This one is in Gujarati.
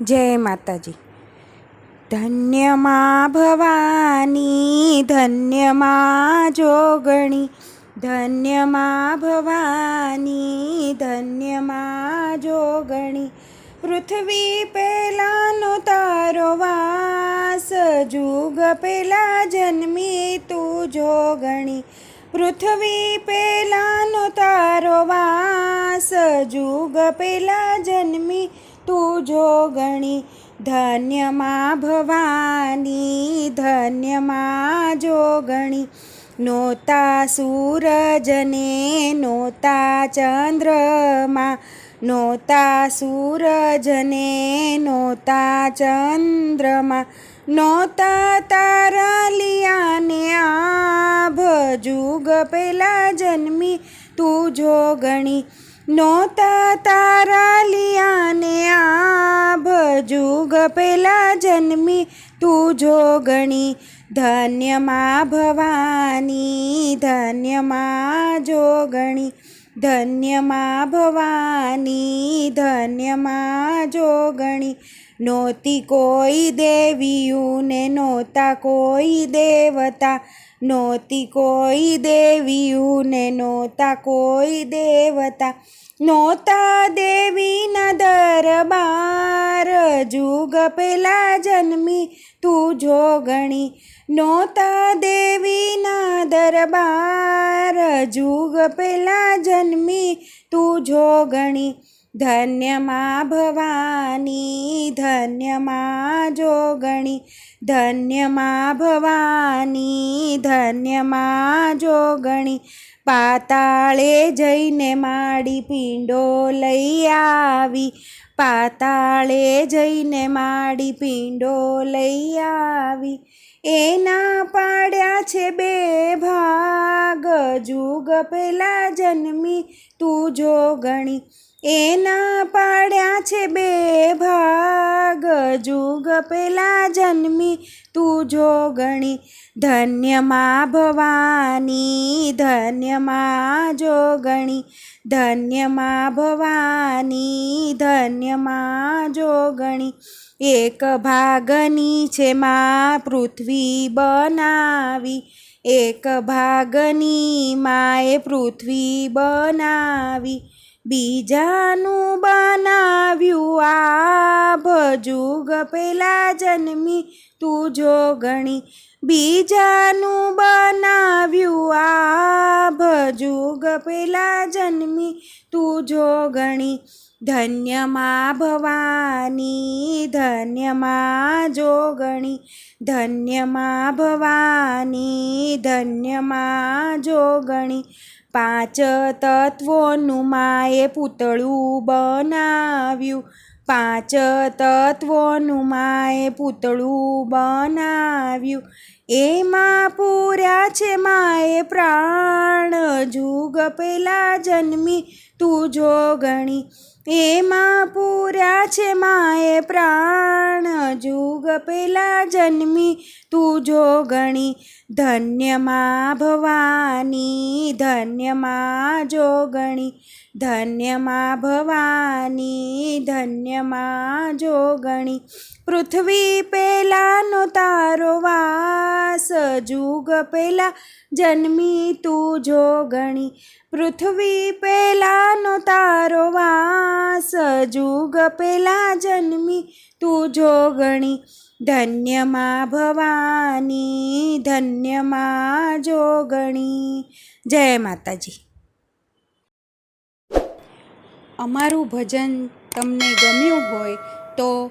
જય માતાજી. ધન્યમાં ભવાની, ધન્યમાં જોગણી, ધન્યમાં ભવાની, ધન્યમાં જોગણી. પૃથ્વી પહેલાંનો તારો વાસ, જુગ પહેલાં જન્મી તું જોગણી. પૃથ્વી પહેલાંનો તારો વાસ, જુગ પહેલાં જન્મી તું જોગણી ધન્યમાં ભવાની ધન્યમાં જોગણી નોતા સૂરજને નોતા ચંદ્રમાં નોતા સૂરજને નોતા ચંદ્રમાં નોતા તારલિયાને આભ જુગ પેલા જન્મી તું જોગણી નોતા તારા લિયાને આ જુગ પેલા જન્મી, તું જોગણી ધન્યમાં ભવાની, ધન્યમાં જોગણી ધન્યમાં ભવાની, ધન્યમાં જોગણી નહોતી કોઈ દેવીયુને નહોતા કોઈ દેવતા. નહોતી કોઈ દેવીયુને નહોતા કોઈ દેવતા. નહોતા દેવીના દરબાર જુગ પેલા જન્મી, તું જોગણી નહોતા દેવીના દરબાર જુગ પેલા જન્મી, તું જોગણી ધન્યમાં ભવાની ધન્યમાં જોગણી ધન્યમાં ભવાની ધન્યમાં જોગણી પાતાળે જઈને માડી પીંડો લઈ આવી પાતાળે જઈને માડી પીંડો લઈ આવી એના પાડ્યા છે બે ભાગ જુગ પેલા જન્મી તું જોગણી એના પાડ્યા છે બે ભાગ. જુગ પેલા જન્મી, તું જોગણી ધન્યમાં ભવાની ધન્યમાં જોગણી ધન્યમાં ભવાની ધન્યમાં જોગણી એક ભાગની છે માં પૃથ્વી બનાવી. એક ભાગની માએ પૃથ્વી બનાવી. બીજાનું બનાવ્યું આ ભજુગ પેલા જન્મી, તું જોગણી બીજાનું બનાવ્યું આ ભજુગ પેલા જન્મી, તું જોગણી ધન્યમાં ભવાની ધન્યમાં જોગણી ધન્યમાં ભવાની ધન્યમાં જોગણી પાંચ તત્વોનું માએ પૂતળું બનાવ્યું. પાંચ તત્વોનું માએ પૂતળું બનાવ્યું. એમાં પૂર્યા છે માએ પ્રાણ. જુગ પેલા જન્મી, તું જોગણી એમાં પૂર્યા છે માએ પ્રાણ. જુગ પેલા જન્મી, તું જોગણી ધન્યમાં ભવાની, ધન્યમાં જોગણી ધન્યમાં ભવાની, ધન્યમાં જોગણી પૃથ્વી પેલાનો તારો વાસ, જુગ પેલા જન્મી તું જોગણી પૃથ્વી પેલાનો તારો વાસ, જુગ પેલા જન્મી તું જોગણી ધન્યમાં ભવાની ધન્યમાં જોગણી જય માતાજી. અમારું ભજન તમને ગમ્યું હોય તો